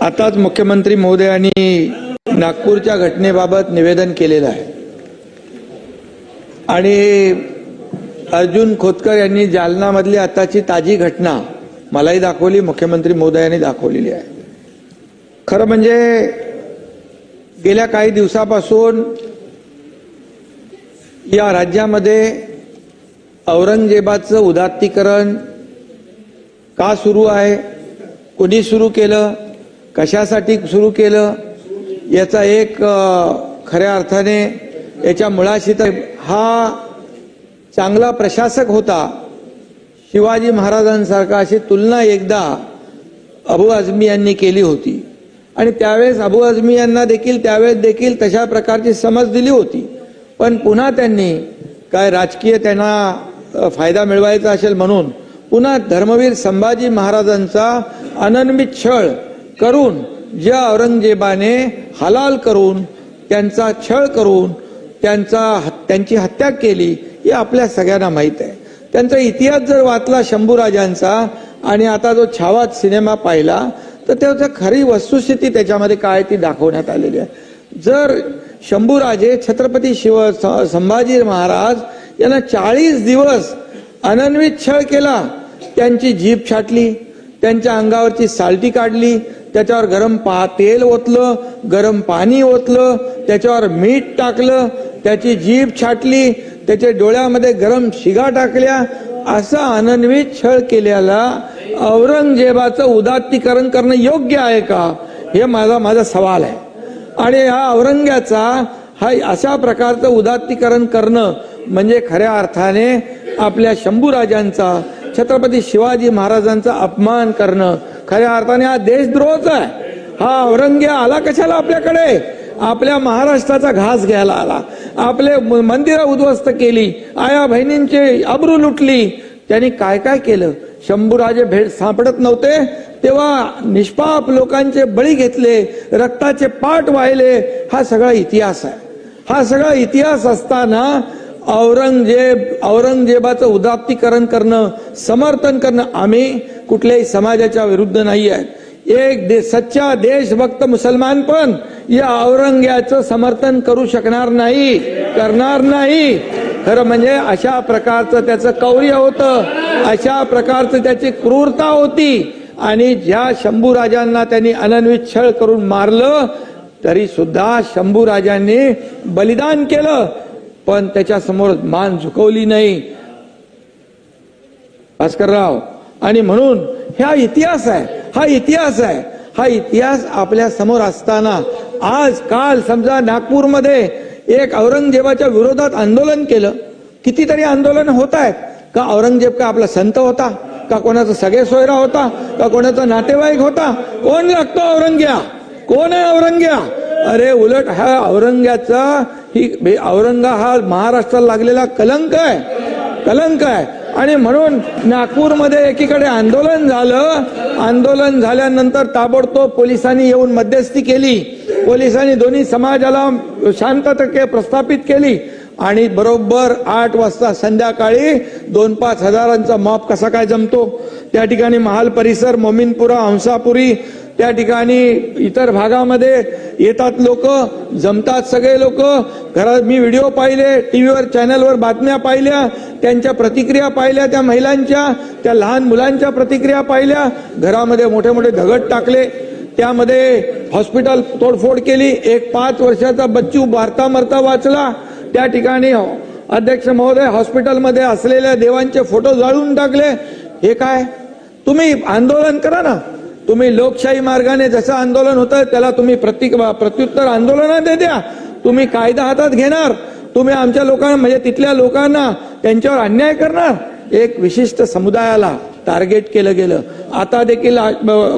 आताच मुख्यमंत्री महोदयांनी नागपूरच्या घटनेबाबत निवेदन केलेलं आहे. आणि अर्जुन खोतकर यांनी जालनामधली आताची ताजी घटना मलाही दाखवली मुख्यमंत्री महोदयांनी दाखवलेली आहे. खरं म्हणजे गेल्या काही दिवसापासून या राज्यामध्ये औरंगजेबाचं उदात्तीकरण का सुरू आहे? कोणी सुरू केलं? कशासाठी सुरू केलं? याचा एक खऱ्या अर्थाने याच्या मुळाशी तर हा चांगला प्रशासक होता. शिवाजी महाराजांसारखा अशी तुलना एकदा अबू आझमी यांनी केली होती. आणि त्यावेळेस अबू आझमी यांना देखील त्यावेळेस देखील तशा प्रकारची समज दिली होती. पण पुन्हा त्यांनी काय राजकीय त्यांना फायदा मिळवायचा असेल म्हणून पुन्हा धर्मवीर संभाजी महाराजांचा अनन्वित छळ करून ज्या औरंगजेबाने हलाल करून त्यांचा छळ करून त्यांचा त्यांची हत्या केली हे आपल्या सगळ्यांना माहीत आहे. त्यांचा इतिहास जर वाचला शंभूराजांचा आणि आता जो छावाच सिनेमा पाहिला तर त्याचा खरी वस्तुस्थिती त्याच्यामध्ये काय ती दाखवण्यात आलेली आहे. जर शंभूराजे छत्रपती शिव संभाजी महाराज यांना चाळीस दिवस अनन्वित छळ केला त्यांची जीभ छाटली त्यांच्या अंगावरची सालटी काढली त्याच्यावर गरम पा तेल ओतलं गरम पाणी ओतलं त्याच्यावर मीठ टाकलं त्याची जीभ छाटली त्याच्या डोळ्यामध्ये गरम शिगा टाकल्या असा अनन्वित छळ केल्याला औरंगजेबाचं उदात्तीकरण करणं योग्य आहे का? हे माझा माझा सवाल आहे. आणि हा औरंग्याचा हा अशा प्रकारचं उदात्तीकरण करणं म्हणजे खऱ्या अर्थाने आपल्या शंभूराजांचा छत्रपती शिवाजी महाराजांचा अपमान करणं खऱ्या अर्थाने हा देशद्रोहच आहे. हा औरंग्या आला कशाला आपल्याकडे? आपल्या महाराष्ट्राचा घास घ्यायला आला. आपले म- मंदिरं उद्ध्वस्त केली. आया बहिणींची अब्रू लुटली. त्यांनी काय काय केलं? शंभूराजे भेट सापडत नव्हते. तेव्हा निष्पाप लोकांचे बळी घेतले. रक्ताचे पाठ वाहिले. हा सगळा इतिहास आहे. हा सगळा इतिहास असताना औरंगजेब औरंगजेबाचं उदात्तीकरण करणं समर्थन करणं आम्ही कुठल्याही समाजाच्या विरुद्ध नाही आहेत. एक दे सच्चा देशभक्त मुसलमान पण या औरंग्याचं समर्थन करू शकणार नाही करणार नाही. खरं म्हणजे अशा प्रकारचं त्याचं कौर्य होतं अशा प्रकारचं त्याची क्रूरता होती. आणि ज्या शंभूराजांना त्यांनी अनन्वित छळ करून मारलं तरी सुद्धा शंभूराजांनी बलिदान केलं. पण त्याच्यासमोर मान झुकवली नाही. भास्करराव आणि म्हणून हा इतिहास आहे हा इतिहास आहे हा इतिहास आपल्यासमोर असताना आज काल समजा नागपूरमध्ये एक औरंगजेबाच्या विरोधात आंदोलन केलं. कितीतरी आंदोलन होत आहेत. का औरंगजेब का आपला संत होता? का कोणाचा सगळे सोयरा होता? का कोणाचा नातेवाईक होता? कोण लागतो औरंग्या? कोण आहे औरंग्या? अरे उलट हा औरंग्याचा ही औरंगा हा महाराष्ट्राला लागलेला कलंक आहे. कलंक आहे. आणि म्हणून नागपूरमध्ये एकीकडे आंदोलन झालं. आंदोलन झाल्यानंतर ताबडतोब पोलिसांनी येऊन मध्यस्थी केली. पोलिसांनी दोन्ही समाजाला शांतता प्रस्थापित केली. आणि बरोबर आठ वाजता संध्याकाळी दोन पाच हजारांचा मॉप कसा काय जमतो? त्या ठिकाणी महाल परिसर मोमिनपुरा हंसापुरी त्या ठिकाणी इतर भागामध्ये येतात लोक जमतात सगळे लोक. घरात मी व्हिडिओ पाहिले टीव्हीवर चॅनलवर बातम्या पाहिल्या त्यांच्या प्रतिक्रिया पाहिल्या त्या महिलांच्या त्या लहान मुलांच्या प्रतिक्रिया पाहिल्या. घरामध्ये मोठे मोठे दगड टाकले. त्यामध्ये हॉस्पिटल तोडफोड केली. एक पाच वर्षाचा बच्चू मारता मरता वाचला. त्या ठिकाणी अध्यक्ष महोदय हॉस्पिटलमध्ये असलेल्या देवांचे फोटो जाळून टाकले. हे काय? तुम्ही आंदोलन करा ना. तुम्ही लोकशाही मार्गाने जसं आंदोलन होतं त्याला तुम्ही प्रति प्रत्युत्तर आंदोलनात द्या. तुम्ही कायदा हातात घेणार. तुम्ही आमच्या लोकांना म्हणजे तिथल्या लोकांना त्यांच्यावर अन्याय करणार. एक विशिष्ट समुदायाला टार्गेट केलं गेलं. आता देखील आ-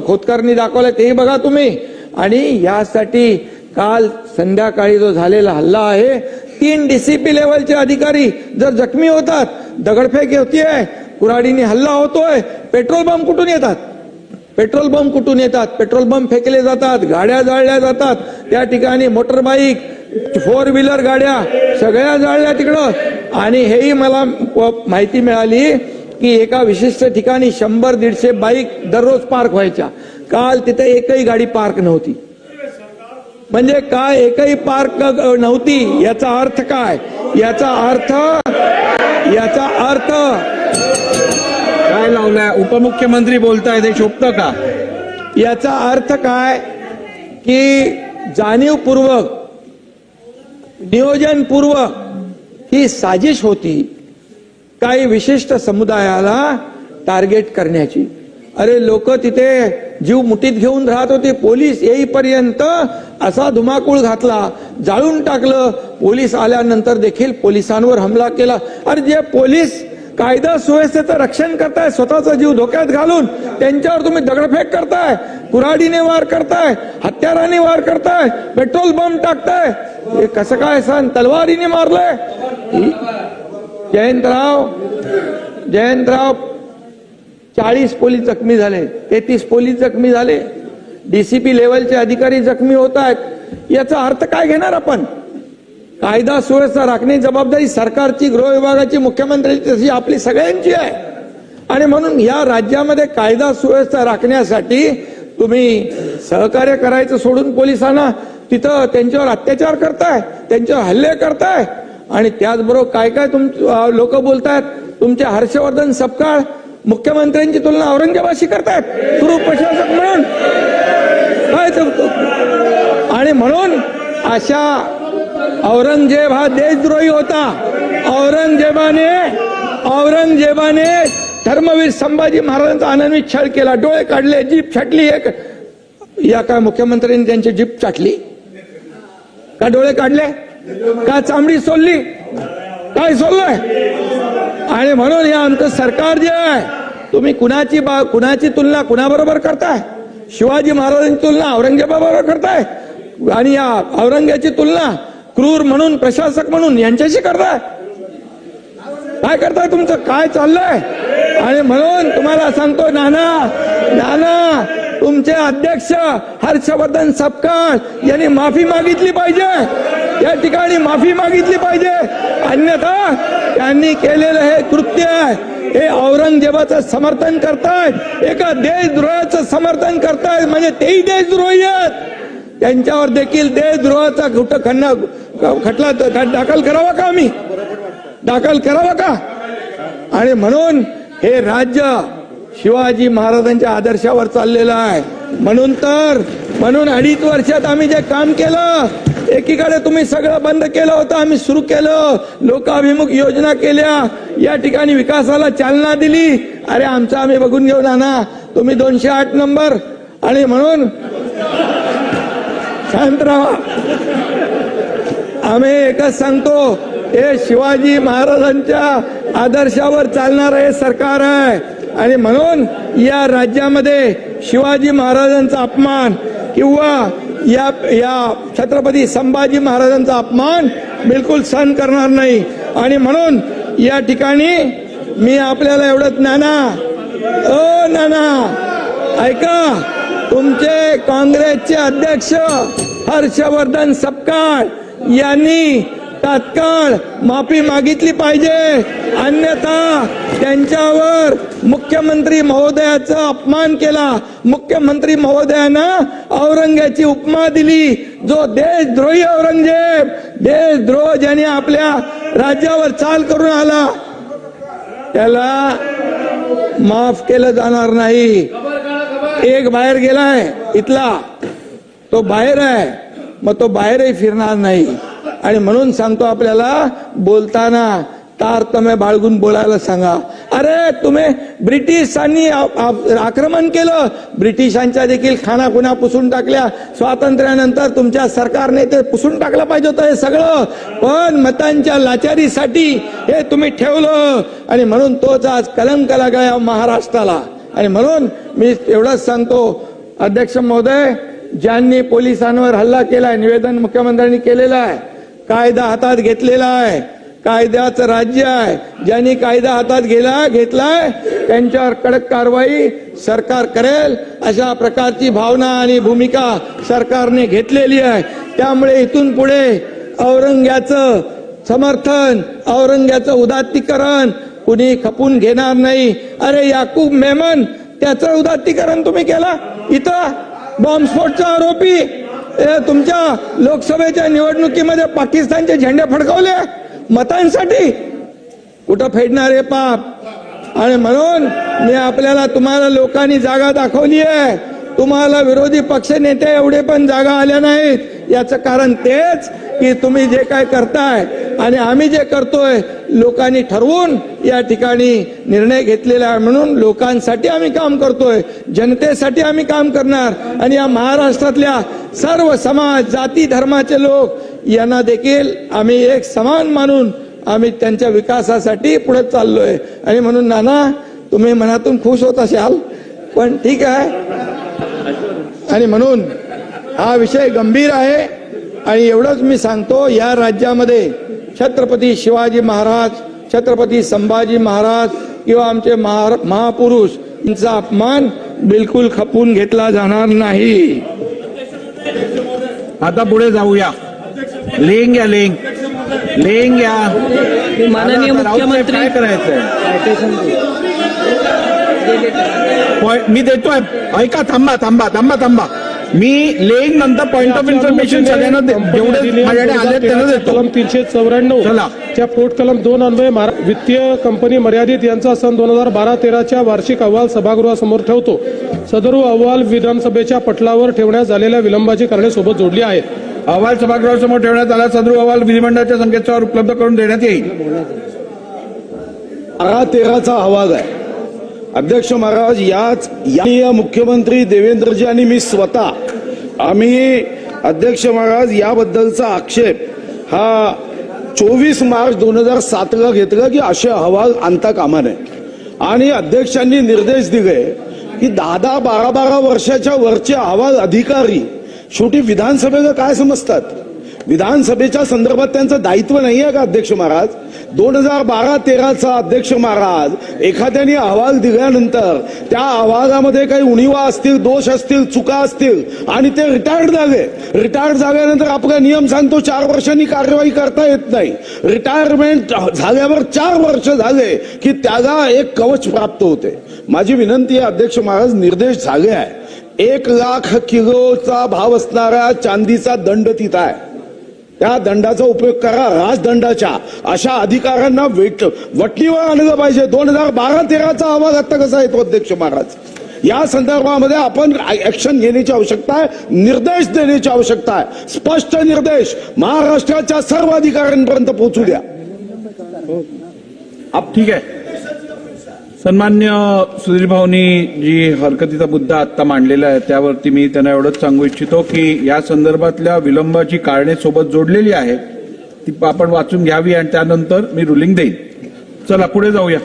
खोतकरनी दाखवलं तेही बघा तुम्ही. आणि यासाठी काल संध्याकाळी जो झालेला हल्ला आहे तीन डीसीपी लेवलचे अधिकारी जर जखमी होतात दगडफेक होतीये कुऱ्हाडीने हल्ला होतोय पेट्रोल बंब कुठून येतात? पेट्रोल बंब कुठून येतात? पेट्रोल बंब फेकले जातात गाड्या जाळल्या जातात. त्या ठिकाणी मोटरबाईक फोर व्हीलर गाड्या सगळ्या जाळल्या तिकडं. आणि हेही मला माहिती मिळाली की एका विशिष्ट ठिकाणी शंभर दीडशे बाईक दररोज पार्क व्हायच्या. काल तिथे एकही गाडी पार्क नव्हती. म्हणजे काय एकही पार्क नव्हती याचा अर्थ काय? याचा अर्थ याचा अर्थ काय लावलाय? उपमुख्यमंत्री बोलताय ते शोभतं का? याचा अर्थ काय की जाणीवपूर्वक नियोजनपूर्वक ही साजिश होती काही विशिष्ट समुदायाला टार्गेट करण्याची. अरे लोक तिथे जीव मुठीत घेऊन राहत होते पोलीस येईपर्यंत असा धुमाकूळ घातला जाळून टाकलं पोलीस आल्यानंतर देखील पोलिसांवर हमला केला. अरे जे पोलीस कायदा सुव्यवस्थेचं रक्षण करताय स्वतःचा जीव धोक्यात घालून त्यांच्यावर तुम्ही दगडफेक करताय कुऱ्हाडीने वार करताय हत्याराने वार करताय पेट्रोल बॉम्ब टाकताय. हे कसं काय सण तलवारीने मारलंय. जयंतराव जयंतराव चाळीस पोलीस जखमी झाले तेहतीस पोलीस जखमी झाले. डीसीपी लेवलचे अधिकारी जखमी होत आहेत. याचा अर्थ काय घेणार आपण? कायदा सुव्यवस्था राखण्याची जबाबदारी सरकारची गृह विभागाची मुख्यमंत्र्यांची तशी आपली सगळ्यांची आहे. आणि म्हणून या राज्यामध्ये कायदा सुव्यवस्था राखण्यासाठी तुम्ही सहकार्य करायचं सोडून पोलिसांना तिथं त्यांच्यावर अत्याचार करताय त्यांच्यावर हल्ले करताय. आणि त्याचबरोबर काय काय तुम लोक बोलतायत? तुमचे हर्षवर्धन सपकाळ मुख्यमंत्र्यांची तुलना औरंगजेबाशी करतायत. सुरू प्रशासक म्हणून. काय आणि म्हणून अशा औरंगजेब हा देशद्रोही होता. औरंगजेबाने औरंगजेबाने धर्मवीर संभाजी महाराजांचा आनंदवीत छळ केला. डोळे काढले जीप छाटली एक या काय मुख्यमंत्र्यांनी त्यांची जीप चाटली का डोळे काढले? का चांबडी सोलली? काय सोललंय? आणि म्हणून या आमचं सरकार जे आहे तुम्ही कुणाची बा कुणाची तुलना कुणाबरोबर करताय? शिवाजी महाराजांची तुलना औरंगजेबाबरोबर करताय? आणि या औरंगाची तुलना क्रूर म्हणून प्रशासक म्हणून यांच्याशी करताय. काय करताय तुमचं? काय चाललंय? आणि म्हणून तुम्हाला सांगतो नाना नाना तुमचे अध्यक्ष हर्षवर्धन सपकाळ यांनी माफी मागितली पाहिजे. या ठिकाणी माफी मागितली पाहिजे. अन्यथा त्यांनी केलेलं हे कृत्य आहे. हे औरंगजेबाचं समर्थन करतायत. एका देशद्रोहाचं समर्थन करतायत. म्हणजे तेही देशद्रोही आहेत. त्यांच्यावर देखील देशद्रोहाचा कुठं खन्ना खटला दाखल करावा का आम्ही? दाखल करावा का? आणि म्हणून हे राज्य शिवाजी महाराजांच्या आदर्शावर चाललेलं आहे. म्हणून तर म्हणून अडीच वर्षात आम्ही जे काम केलं एकीकडे तुम्ही सगळं बंद केलं होतं आम्ही सुरू केलं लोकाभिमुख योजना केल्या या ठिकाणी विकासाला चालना दिली. अरे आमचं आम्ही बघून घेऊ ना तुम्ही दोनशे आठ नंबर. आणि म्हणून शांत राहा. आम्ही एकच सांगतो हे शिवाजी महाराजांच्या आदर्शावर चालणार हे सरकार आहे. आणि म्हणून या राज्यामध्ये शिवाजी महाराजांचा अपमान किंवा या या छत्रपती संभाजी महाराजांचा अपमान बिलकुल सहन करणार नाही. आणि म्हणून या ठिकाणी मी आपल्याला एवढंच नाना ओ नाना ऐका. तुमचे काँग्रेसचे अध्यक्ष हर्षवर्धन सपकाळ यांनी तात्काळ माफी मागितली पाहिजे. अन्यथा त्यांच्यावर मुख्यमंत्री महोदयाचा अपमान केला. मुख्यमंत्री महोदयानं औरंगाची उपमा दिली. जो देशद्रोही औरंगजेब देशद्रोह ज्याने आपल्या राज्यावर चाल करून आला त्याला माफ केलं जाणार नाही. एक बाहेर गेलाय इथला. तो बाहेर आहे मग तो बाहेरही फिरणार नाही. आणि म्हणून सांगतो आपल्याला बोलताना तारतम्य बाळगून बोलायला सांगा. अरे तुम्ही ब्रिटिशांनी आक्रमण केलं. ब्रिटिशांच्या देखील खाना पुसून टाकल्या. स्वातंत्र्यानंतर तुमच्या सरकारने ते पुसून टाकलं पाहिजे होतं हे सगळं. पण मतांच्या लाचारीसाठी हे तुम्ही ठेवलं. आणि म्हणून तोच आज कलंक लागला महाराष्ट्राला. आणि म्हणून मी एवढंच सांगतो अध्यक्ष महोदय ज्यांनी पोलिसांवर हल्ला केलाय निवेदन मुख्यमंत्र्यांनी केलेलं आहे कायदा हातात घेतलेला आहे कायद्याचं राज्य आहे ज्यांनी कायदा हातात गेला घेतलाय त्यांच्यावर कडक कारवाई सरकार करेल अशा प्रकारची भावना आणि भूमिका सरकारने घेतलेली आहे. त्यामुळे इथून पुढे औरंग्याचं समर्थन औरंग्याचं उदात्तीकरण कुणी खपून घेणार नाही. अरे याकूब मेमन त्याचं उदात्तीकरण तुम्ही केला? इथं बॉम्बस्फोटचा आरोपी तुमच्या लोकसभेच्या निवडणुकीमध्ये पाकिस्तानचे झेंडे फडकवले? मतांसाठी? कुठं फेडणार आहे पाप? आणि म्हणून मी आपल्याला तुम्हाला लोकांनी जागा दाखवली आहे. तुम्हाला विरोधी पक्ष नेते एवढे पण जागा आल्या नाहीत. याचं कारण तेच की तुम्ही जे काय करताय आणि आम्ही जे करतोय लोकांनी ठरवून या ठिकाणी निर्णय घेतलेला आहे म्हणून लोकांसाठी आम्ही काम करतोय जनतेसाठी आम्ही काम करणार आणि या महाराष्ट्रातल्या सर्व समाज जाती धर्माचे लोक यांना देखील आम्ही एक समान मानून आम्ही त्यांच्या विकासासाठी पुढे चाललोय. आणि म्हणून नाना तुम्ही मनातून खुश होत असाल पण ठीक आहे. आणि म्हणून हा विषय गंभीर आहे. आणि एवढंच मी सांगतो या राज्यामध्ये छत्रपती शिवाजी महाराज छत्रपती संभाजी महाराज किंवा आमचे महापुरुष यांचा अपमान बिलकुल खपून घेतला जाणार नाही. आता पुढे जाऊया. लेंग या लेंग. लेंग या. माननीय मुख्यमंत्री काय करायचंय? मी देतोय. ऐका थांबा थांबा थांबा थांबा. मी लेंग नंतर पॉइंट ऑफ इन्फॉर्मेशन सगळ्यांना दे- जेवढे माझ्याकडे आले त्यांना देतो. कलम तीनशे चौऱ्याण्णव. चला. च्या पोट कलम दोन अन्वये वित्तीय कंपनी मर्यादित यांचा सन दोन हजार बारा तेराच्या वार्षिक अहवाल सभागृहासमोर ठेवतो. सदर अहवाल विधानसभेच्या पटलावर ठेवण्यात झालेल्या विलंबाची कारणे सोबत जोडली आहेत. अहवाल सभागृहासमोर ठेवण्यात आला. सदर अहवाल विधिमंडळाच्या संकेतस्थळावर उपलब्ध करून देण्यात येईल. बारा तेराचा अहवाल आहे. अध्यक्ष महाराज याच या मुख्यमंत्री देवेंद्रजी आणि मी स्वतः आम्ही अध्यक्ष महाराज याबद्दलचा आक्षेप हा चोवीस मार्च दोन हजार सातला घेतला की असे अहवाल आणता कामा नये. आणि अध्यक्षांनी निर्देश दिले की दहा दहा बारा बारा वर्षाच्या वरचे अहवाल अधिकारी शेवटी विधानसभेला काय समजतात? विधानसभेच्या संदर्भात त्यांचं दायित्व नाही आहे का अध्यक्ष महाराज? दोन हजार बारा तेराचा अध्यक्ष महाराज एखाद्याने अहवाल दिल्यानंतर त्या अहवालामध्ये काही उणीवा असतील दोष असतील चुका असतील आणि ते रिटायर्ड झाले. रिटायर्ड झाल्यानंतर आपला नियम सांगतो चार वर्षांनी कार्यवाही करता येत नाही. रिटायरमेंट झाल्यावर चार वर्ष झाले की त्याला एक कवच प्राप्त होते. माझी विनंती आहे अध्यक्ष महाराज निर्देश झाले आहे. एक लाख किलोचा भाव असणारा चांदीचा दंड तिथं आहे. त्या दंडाचा उपयोग करा राजदंडाच्या. अशा अधिकाऱ्यांना वेट वटणीवर आणलं पाहिजे. दोन हजार बारा तेराचा आवाज आता कसा येतो अध्यक्ष महाराज? या संदर्भामध्ये आपण ऍक्शन घेण्याची आवश्यकता आहे निर्देश देण्याची आवश्यकता आहे. स्पष्ट निर्देश महाराष्ट्राच्या सर्व अधिकाऱ्यांपर्यंत पोहोचू द्या. आप ठीक आहे. सन्मान्य सुधीर भाऊनी जी हरकतीचा मुद्दा आता मांडलेला आहे त्यावरती मी त्यांना एवढंच सांगू इच्छितो की या संदर्भातल्या विलंबाची कारणे सोबत जोडलेली आहेत ती आपण वाचून घ्यावी आणि त्यानंतर मी रुलिंग देईन. चला पुढे जाऊया.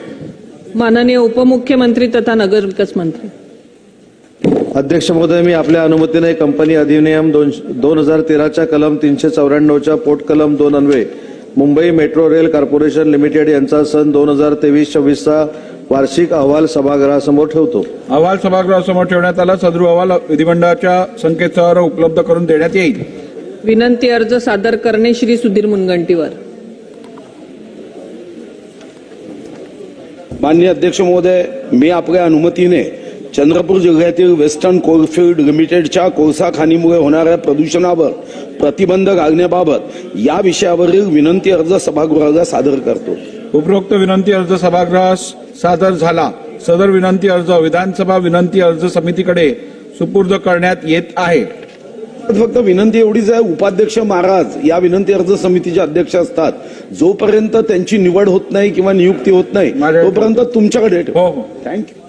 माननीय उपमुख्यमंत्री तथा नगर विकास मंत्री. अध्यक्ष महोदय मी आपल्या अनुमतीने कंपनी अधिनियम दोन दोन हजार तेराच्या कलम तीनशे चौऱ्याण्णवच्या पोट कलम दोन अन्वये Mumbai metro rail corporation limited यांचा सन दोन हजार तेवीस चोवीसचा वार्षिक अहवाल सभागृहासमोर ठेवतो. अहवाल सभागृहासमोर ठेवण्यात आला. सदरू अहवाल विधिमंडळाच्या संकेतस्थळावर उपलब्ध करून देण्यात येईल. विनंती अर्ज सादर करणे श्री सुधीर मुनगंटीवार. माननीय अध्यक्ष महोदय मी आपल्या अनुमतीने चंद्रपूर जिल्ह्यातील वेस्टर्न कोलफिल्ड लिमिटेडच्या कोळसा खाणीमुळे होणाऱ्या प्रदूषणावर प्रतिबंध घालण्याबाबत या विषयावरील विनंती अर्ज सभागृहाला सादर करतो. उपरोक्त विनंती अर्ज सभागृहास सादर झाला. सदर विनंती अर्ज विधानसभा विनंती अर्ज समितीकडे सुपूर्द करण्यात येत आहे. फक्त विनंती एवढीच आहे उपाध्यक्ष महाराज या विनंती अर्ज समितीचे अध्यक्ष असतात. जोपर्यंत त्यांची निवड होत नाही किंवा नियुक्ती होत नाही तोपर्यंत तुमच्याकडे हो हो. थँक्यू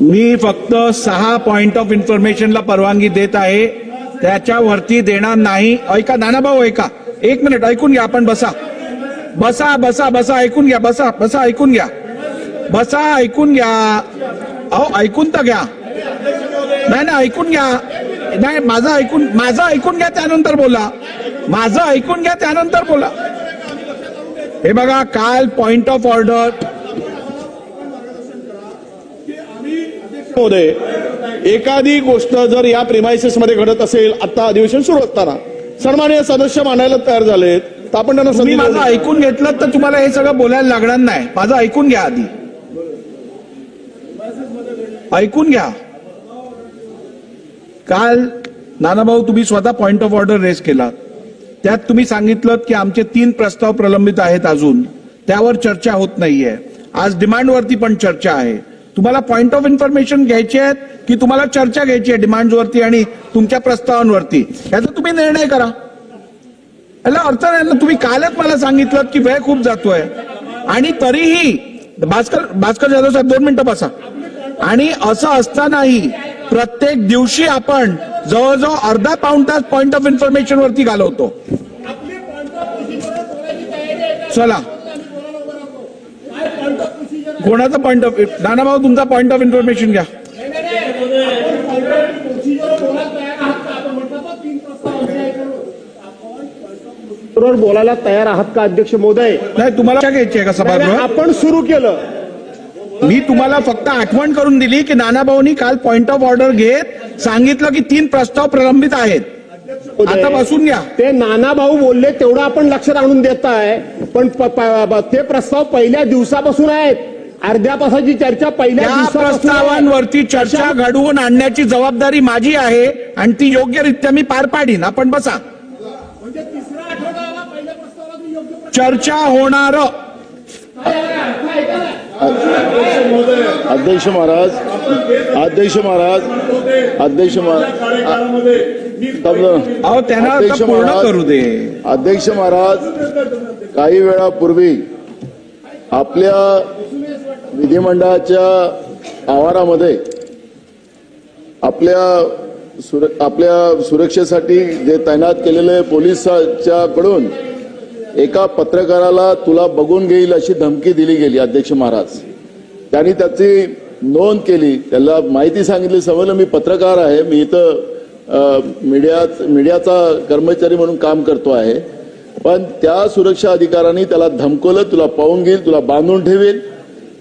मी फक्त सहा पॉइंट ऑफ इन्फॉर्मेशनला परवानगी देत आहे. त्याच्यावरती देणार नाही. ऐका नानाभाऊ ऐका. एक मिनिट ऐकून घ्या आपण बसा. बसा बसा बसा ऐकून घ्या बसा बसा ऐकून घ्या. बसा ऐकून घ्या. अहो ऐकून तर घ्या. नाही नाही ऐकून घ्या. नाही माझं ऐकून माझं ऐकून घ्या त्यानंतर बोला. माझं ऐकून घ्या त्यानंतर बोला. हे बघा काल पॉइंट ऑफ ऑर्डर एखादी गोष्ट जर या प्रिमायसेस मध्ये घडत असेल आता अधिवेशन सुरू असताना. सन्माननीय सदस्य मानायला तयार झालेत तर आपण त्यांना संधी माझं. ऐकून घेतलं तर तुम्हाला हे सगळं बोलायला लागणार नाही. माझं ऐकून घ्या आधी. ऐकून घ्या. काल नानाभाऊ तुम्ही स्वतः पॉइंट ऑफ ऑर्डर रेस केला त्यात तुम्ही सांगितलं की आमचे तीन प्रस्ताव प्रलंबित आहेत अजून. त्यावर चर्चा होत नाहीये. आज डिमांडवरती पण चर्चा आहे. तुम्हाला पॉईंट ऑफ इन्फॉर्मेशन घ्यायचे आहेत की तुम्हाला चर्चा घ्यायची आहे डिमांडवरती आणि तुमच्या प्रस्तावांवरती. याचा तुम्ही निर्णय करा. याला अर्थ नाही ना तुम्ही कालच मला सांगितलं की वेळ खूप जातोय. आणि तरीही भास्कर भास्कर जाधव साहेब दोन मिनिटं बसा. आणि असं असतानाही प्रत्येक दिवशी आपण जवळजवळ अर्धा पाऊण तास पॉईंट ऑफ इन्फॉर्मेशन वरती घालवतो. चला. कोणाचा पॉइंट ऑफ नानाभाऊ तुमचा पॉइंट ऑफ इन्फॉर्मेशन घ्या. बरोबर बोलायला तयार आहात का अध्यक्ष महोदय? नाही तुम्हाला घ्यायची आहे का सभागृह आपण सुरू केलं. मी तुम्हाला फक्त आठवण करून दिली की नानाभाऊनी काल पॉइंट ऑफ ऑर्डर घेत सांगितलं की तीन प्रस्ताव प्रलंबित आहेत. आता बसून घ्या. ते नाना भाऊ बोलले तेवढं आपण लक्षात आणून देत आहे पण ते प्रस्ताव पहिल्या दिवसापासून आहेत. अर्ध्या तासाची चर्चा पहिल्या. प्रस्तावांवरती चर्चा घडवून आणण्याची जबाबदारी माझी आहे आणि ती योग्यरित्या मी पार पाडीन आपण बसा चर्चा होणार अध्यक्ष महाराज अध्यक्ष महाराज अध्यक्ष महाराज अहो त्यांना आता अध्यक्ष पूर्ण महाराज. करू दे अध्यक्ष महाराज काही वेळापूर्वी आपल्या विधिमंडळाच्या आवारामध्ये आपल्या सुर आपल्या सुरक्षेसाठी जे तैनात केलेले पोलिसाच्याकडून एका पत्रकाराला तुला बघून घेईल अशी धमकी दिली गेली अध्यक्ष महाराज. त्यांनी त्याची नोंद केली. त्याला माहिती सांगितली समजलं मी पत्रकार आहे मी इथं मीडिया मीडियात मीडियाचा कर्मचारी म्हणून काम करतो आहे. पण त्या सुरक्षा अधिकाऱ्यांनी त्याला धमकवलं तुला पाहून घेईल तुला बांधून ठेवेल.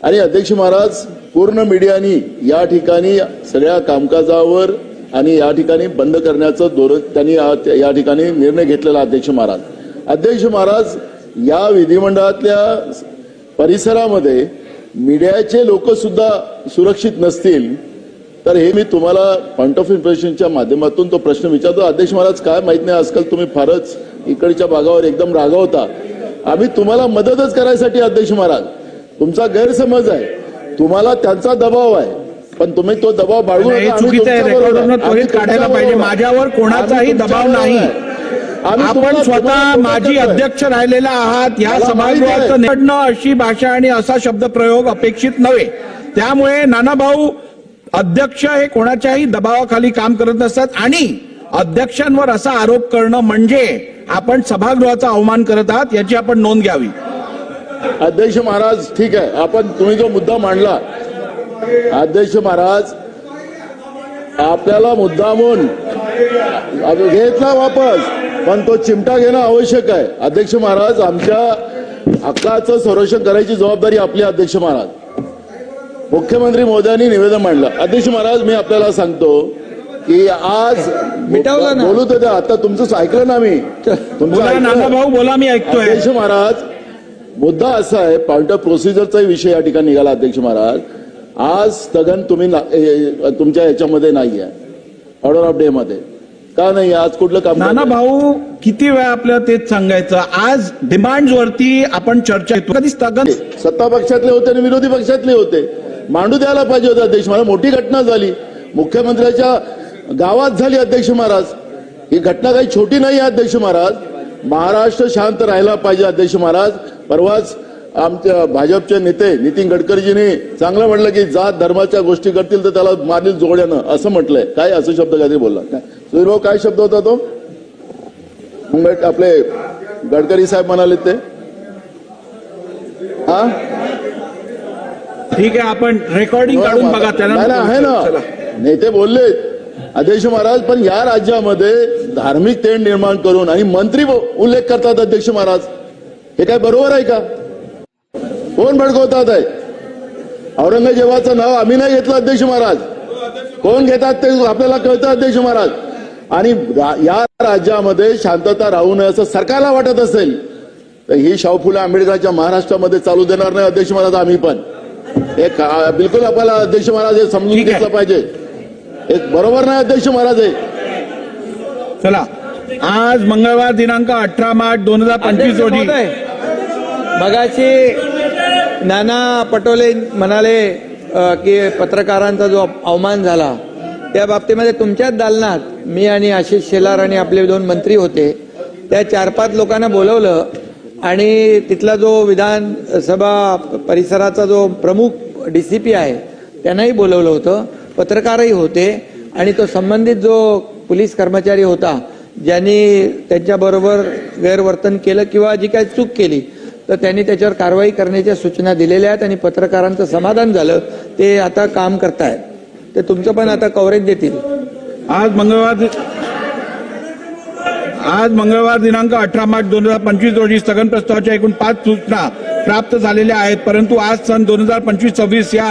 आणि अध्यक्ष महाराज पूर्ण मीडियानी या ठिकाणी सगळ्या कामकाजावर आणि या ठिकाणी बंद करण्याचं धोरण त्यांनी या- या ठिकाणी निर्णय घेतलेला अध्यक्ष महाराज. अध्यक्ष महाराज या विधिमंडळातल्या परिसरामध्ये मीडियाचे लोक सुद्धा सुरक्षित नसतील तर हे मी तुम्हाला पॉइंट ऑफ इन्फॉर्मेशनच्या माध्यमातून तो प्रश्न विचारतो. अध्यक्ष महाराज काय माहीत नाही आजकाल तुम्ही फारच इकडच्या भागावर एकदम रागावता. आम्ही तुम्हाला मदतच करायसाठी अध्यक्ष महाराज तुमचा गैरसमज आहे. तुम्हाला त्यांचा दबाव आहे. पण तुम्ही तो दबाव बाळगू काढायला पाहिजे. माझ्यावर कोणाचाही दबाव नाही. आपण तुम्हाला- स्वतः माजी. अध्यक्ष राहिलेला आहात. या सभागृहाचं. निवडणं अशी भाषा आणि असा शब्दप्रयोग अपेक्षित नव्हे. त्यामुळे नानाभाऊ अध्यक्ष हे कोणाच्याही दबावाखाली काम करत नसतात. आणि अध्यक्षांवर असा आरोप करणं म्हणजे आपण सभागृहाचा अवमान करत आहात याची आपण नोंद घ्यावी. अध्यक्ष महाराज ठीक आहे आपण तुम्ही जो मुद्दा मांडला अध्यक्ष महाराज आपल्याला मुद्दामून घेतला वापस पण तो चिमटा घेणं आवश्यक आहे अध्यक्ष महाराज आमच्या हक्काचं संरक्षण करायची जबाबदारी आपली अध्यक्ष महाराज मुख्यमंत्री मोदयांनी निवेदन मांडलं अध्यक्ष महाराज मी आपल्याला सांगतो की आज मिटवलं. बोलू तर. आता तुमचं ऐकलं ना मी तुमचं. नानाभाऊ बोला मी ऐकतोय अध्यक्ष महाराज मुद्दा असा आहे पॉइंट ऑफ प्रोसिजरचाही विषय या ठिकाणी निघाला अध्यक्ष महाराज. आज स्थगन तुम्ही तुमच्या याच्यामध्ये नाही आहे. ऑर्डर ऑफ डे मध्ये. का नाही? आज कुठलं काम नाना भाऊ किती वेळा आपल्याला तेच सांगायचं? आज डिमांड वरती आपण चर्चा येतो कधी स्थगन सत्ता पक्षातले होते आणि विरोधी पक्षातले होते. मांडू द्यायला पाहिजे होते अध्यक्ष महाराज. मोठी घटना झाली. मुख्यमंत्र्याच्या गावात झाली अध्यक्ष महाराज. ही घटना काही छोटी नाही आहे अध्यक्ष महाराज. महाराष्ट्र शांत राहायला पाहिजे अध्यक्ष महाराज. परवाच आमच्या भाजपचे नेते नितीन गडकरीजींनी चांगलं म्हटलं की जात धर्माच्या गोष्टी करतील तर त्याला मारील जोड्यानं असं म्हटलंय. काय असं शब्द काहीतरी बोलला? काय? सुधीर भाऊ काय शब्द होता तो? मुंबईत आपले गडकरी साहेब म्हणाले ते. हा? ठीक आहे आपण रेकॉर्डिंग काढून बघा त्याला आहे. ना. नेते बोलले अध्यक्ष महाराज पण या राज्यामध्ये धार्मिक तेढ निर्माण करून आणि मंत्री उल्लेख करतात अध्यक्ष महाराज. हे काय बरोबर आहे का? कोण भडकवतात आहे? औरंगजेबाचं नाव आम्ही नाही घेतलं अध्यक्ष महाराज. कोण घेतात ते आपल्याला कळतं अध्यक्ष महाराज. आणि या राज्यामध्ये शांतता राहू नये असं सरकारला वाटत असेल तर ही शाहू फुले आंबेडकरांच्या महाराष्ट्रामध्ये चालू देणार नाही अध्यक्ष महाराज आम्ही पण. एक अ, बिलकुल आपल्याला अध्यक्ष महाराज हे समजून. घेतलं पाहिजे. एक बरोबर नाही अध्यक्ष महाराज हे. चला. आज मंगळवार दिनांक अठरा मार्च दोन हजार पंचवीस रोजी. मगाशी नाना पटोले म्हणाले की पत्रकारांचा जो अवमान झाला त्या बाबतीमध्ये तुमच्याच दालनात मी आणि आशिष शेलार आणि आपले दोन मंत्री होते त्या चार पाच लोकांना बोलवलं आणि तिथला जो विधानसभा परिसराचा जो प्रमुख डीसीपी आहे त्यांनाही बोलवलं होतं पत्रकारही होते आणि तो संबंधित जो पोलीस कर्मचारी होता ज्यांनी त्यांच्याबरोबर गैरवर्तन केलं किंवा जी काही चूक केली तर त्यांनी त्याच्यावर कारवाई करण्याच्या सूचना दिलेल्या आहेत आणि पत्रकारांचं समाधान झालं. ते आता काम करतायत. ते तुमचं पण आता कव्हरेज देतील. आज मंगळवार आज मंगळवार दिनांक अठरा मार्च दोन हजार पंचवीस रोजी स्थगन प्रस्तावाच्या एकूण पाच सूचना प्राप्त झालेल्या आहेत परंतु आज सन दोन हजार पंचवीस सव्वीस या